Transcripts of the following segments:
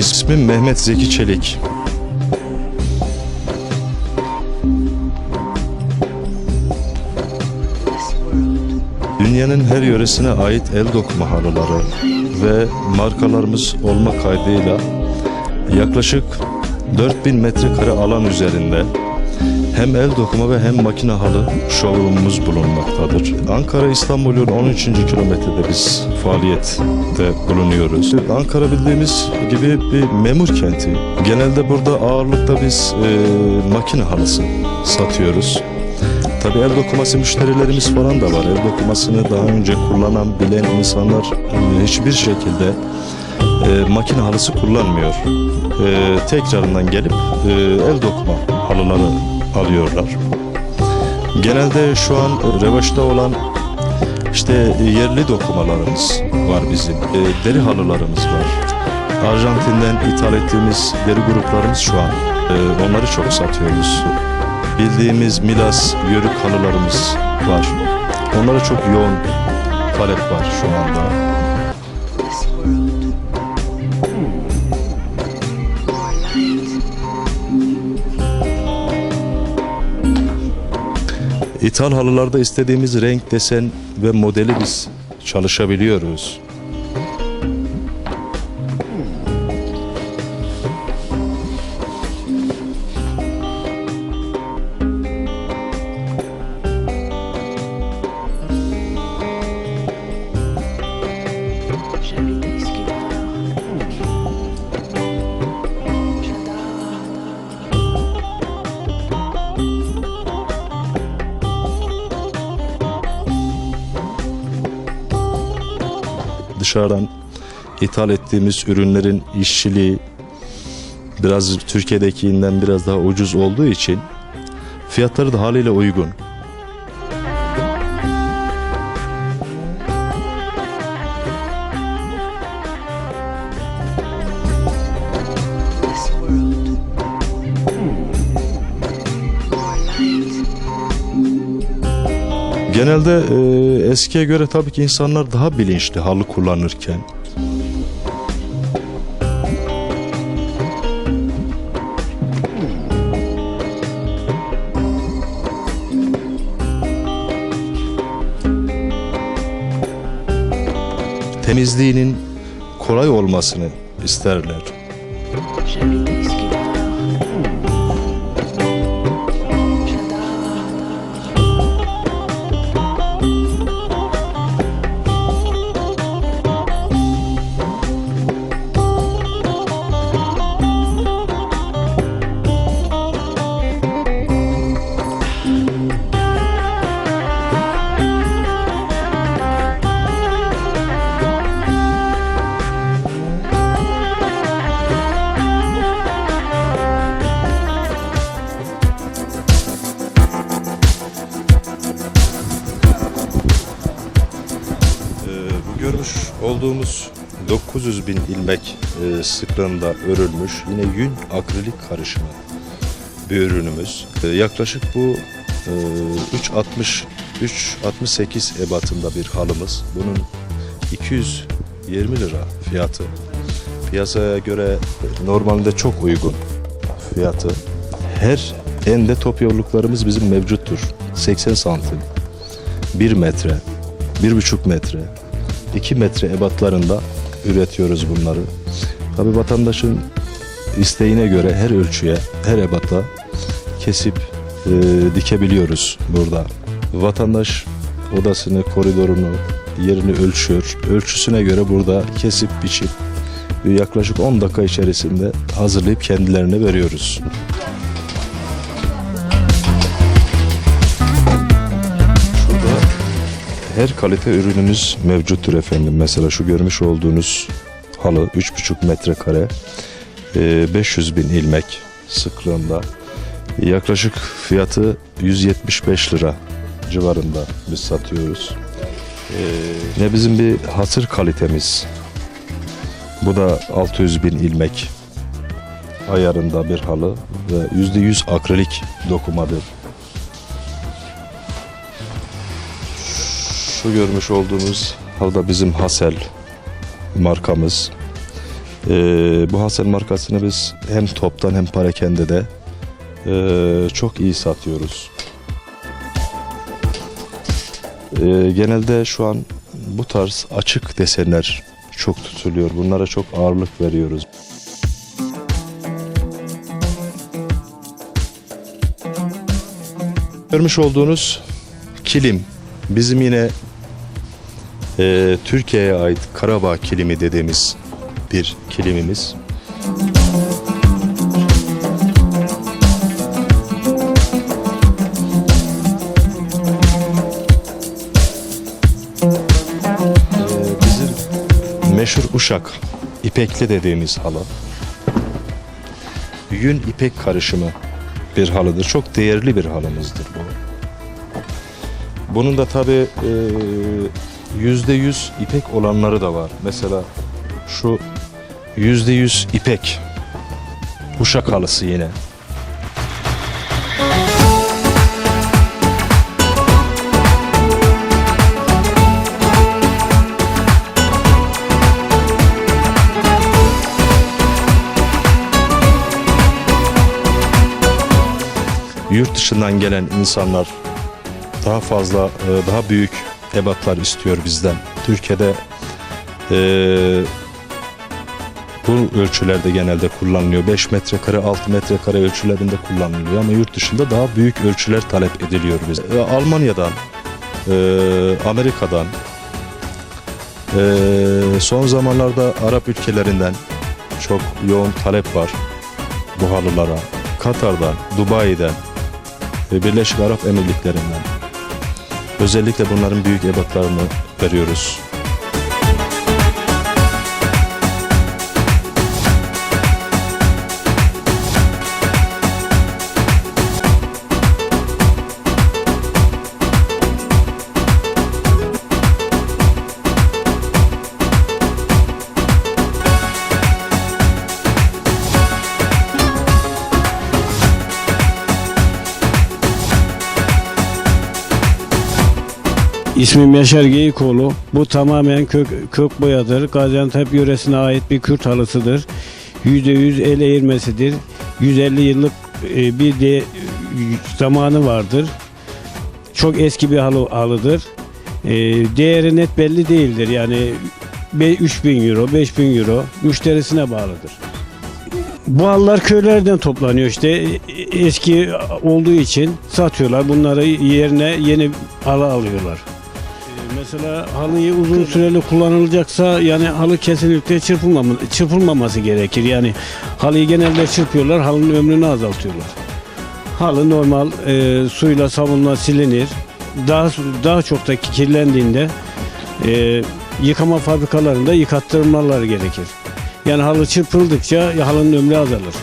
İsmim Mehmet Zeki Çelik. Dünyanın her yöresine ait el dokuma halıları ve markalarımız olma kaydıyla yaklaşık 4000 metrekare alan üzerinde hem el dokuma ve hem makine halı showroomumuz bulunmaktadır. Ankara İstanbul yolu 13. kilometrede biz faaliyette bulunuyoruz. Ankara bildiğimiz gibi bir memur kenti. Genelde burada ağırlıkta biz e, makine halısı satıyoruz. Tabii el dokuması müşterilerimiz falan da var. El dokumasını daha önce kullanan, bilen insanlar e, hiçbir şekilde e, makine halısı kullanmıyor. E, tekrarından gelip e, el dokuma halıları alıyorlar. Genelde şu an revaçta olan işte yerli dokumalarımız var bizim. E, deri halılarımız var. Arjantin'den ithal ettiğimiz deri gruplarımız şu an. E, onları çok satıyoruz. Bildiğimiz Milas yörük halılarımız var. Onlara çok yoğun talep var şu anda. İthal halılarda istediğimiz renk, desen ve modeli biz çalışabiliyoruz. Dışarıdan ithal ettiğimiz ürünlerin işçiliği biraz Türkiye'dekinden biraz daha ucuz olduğu için fiyatları da haliyle uygun. Genelde e, eskiye göre tabii ki insanlar daha bilinçli halı kullanırken. Temizliğinin kolay olmasını isterler. Olduğumuz 900 bin ilmek e, sıklığında örülmüş yine yün akrilik karışımı bir ürünümüz. E, yaklaşık bu e, 3.60 3.68 ebatında bir halımız. Bunun 220 lira fiyatı. Piyasaya göre normalde çok uygun fiyatı. Her ende top yolluklarımız bizim mevcuttur. 80 santim, 1 metre, bir buçuk metre, iki metre ebatlarında üretiyoruz bunları. Tabi vatandaşın isteğine göre her ölçüye, her ebata kesip e, dikebiliyoruz burada. Vatandaş odasını, koridorunu, yerini ölçüyor. Ölçüsüne göre burada kesip biçip yaklaşık 10 dakika içerisinde hazırlayıp kendilerine veriyoruz. Her kalite ürünümüz mevcuttur efendim. Mesela şu görmüş olduğunuz halı 3,5 metrekare, e, 500 bin ilmek sıklığında. Yaklaşık fiyatı 175 lira civarında biz satıyoruz. E, Yine bizim bir hasır kalitemiz. Bu da 600 bin ilmek ayarında bir halı ve %100 akrilik dokumadır. Şu görmüş olduğumuz halı da bizim Hasel markamız. Ee, bu Hasan markasını biz hem toptan hem parakende de ee, çok iyi satıyoruz. Ee, genelde şu an bu tarz açık desenler çok tutuluyor. Bunlara çok ağırlık veriyoruz. Görmüş olduğunuz kilim bizim yine e, Türkiye'ye ait Karabağ kilimi dediğimiz bir kilimimiz. Ee, meşhur Uşak ipekli dediğimiz halı. Yün ipek karışımı bir halıdır. Çok değerli bir halımızdır bu. Bunun da tabi yüzde yüz ipek olanları da var. Mesela şu yüzde yüz ipek Uşak halısı yine. Yurt dışından gelen insanlar daha fazla, e, daha büyük ebatlar istiyor bizden. Türkiye'de e, bu ölçülerde genelde kullanılıyor. 5 metrekare, 6 metrekare ölçülerinde kullanılıyor ama yurt dışında daha büyük ölçüler talep ediliyor bize. E, Almanya'dan, e, Amerika'dan, e, son zamanlarda Arap ülkelerinden çok yoğun talep var bu halılara. Katar'dan, Dubai'den, Birleşik Arap Emirlikleri'nden. Özellikle bunların büyük ebatlarını veriyoruz. İsmim Yaşar Geyikoğlu. Bu tamamen kök, kök boyadır. Gaziantep yöresine ait bir Kürt halısıdır. %100 el eğirmesidir. 150 yıllık e, bir de zamanı vardır. Çok eski bir halı, halıdır. E, değeri net belli değildir. Yani be- 3000 euro, 5000 euro müşterisine bağlıdır. Bu halılar köylerden toplanıyor işte E- eski olduğu için satıyorlar. Bunları yerine yeni halı alıyorlar. Mesela halıyı uzun süreli kullanılacaksa yani halı kesinlikle çırpılmama, çırpılmaması gerekir. Yani halıyı genelde çırpıyorlar, halının ömrünü azaltıyorlar. Halı normal e, suyla sabunla silinir. Daha daha çok da kirlendiğinde e, yıkama fabrikalarında yıkattırmaları gerekir. Yani halı çırpıldıkça halının ömrü azalır.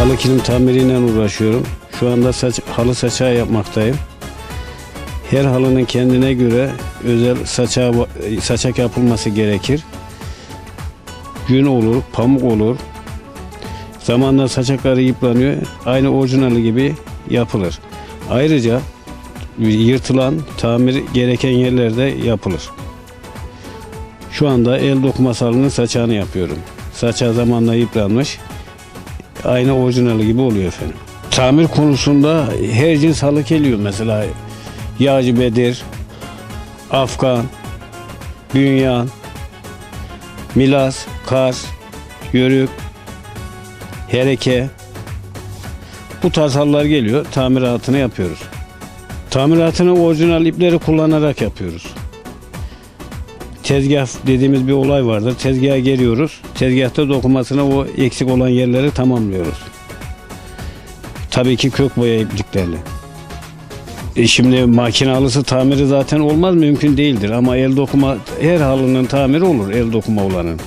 Halı kilim tamiriyle uğraşıyorum. Şu anda saç, halı saçağı yapmaktayım. Her halının kendine göre özel saçağı, saçak yapılması gerekir. Yün olur, pamuk olur. Zamanla saçakları yıpranıyor. Aynı orijinali gibi yapılır. Ayrıca yırtılan, tamir gereken yerlerde yapılır. Şu anda el dokuması halının saçağını yapıyorum. Saçağı zamanla yıpranmış aynı orijinali gibi oluyor efendim. Tamir konusunda her cins halı geliyor mesela. Yağcı Bedir, Afgan, Bünyan, Milas, Kars, Yörük, Hereke. Bu tarz halılar geliyor. Tamiratını yapıyoruz. Tamiratını orijinal ipleri kullanarak yapıyoruz. Tezgah dediğimiz bir olay vardır. Tezgaha geliyoruz. Tezgahta dokumasına o eksik olan yerleri tamamlıyoruz. Tabii ki kök boya ipliklerle. E şimdi makinalısı tamiri zaten olmaz mümkün değildir ama el dokuma her halının tamiri olur el dokuma olanın.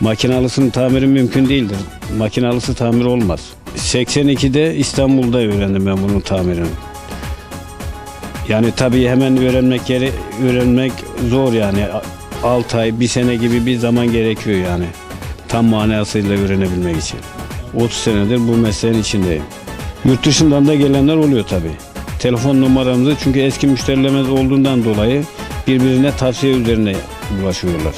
Makinalısının tamiri mümkün değildir. Makinalısı tamir olmaz. 82'de İstanbul'da öğrendim ben bunun tamirini. Yani tabii hemen öğrenmek yeri öğrenmek zor yani. 6 ay, bir sene gibi bir zaman gerekiyor yani. Tam manasıyla öğrenebilmek için. 30 senedir bu mesleğin içindeyim. Yurt dışından da gelenler oluyor tabii. telefon numaramızı çünkü eski müşterilerimiz olduğundan dolayı birbirine tavsiye üzerine ulaşıyorlar.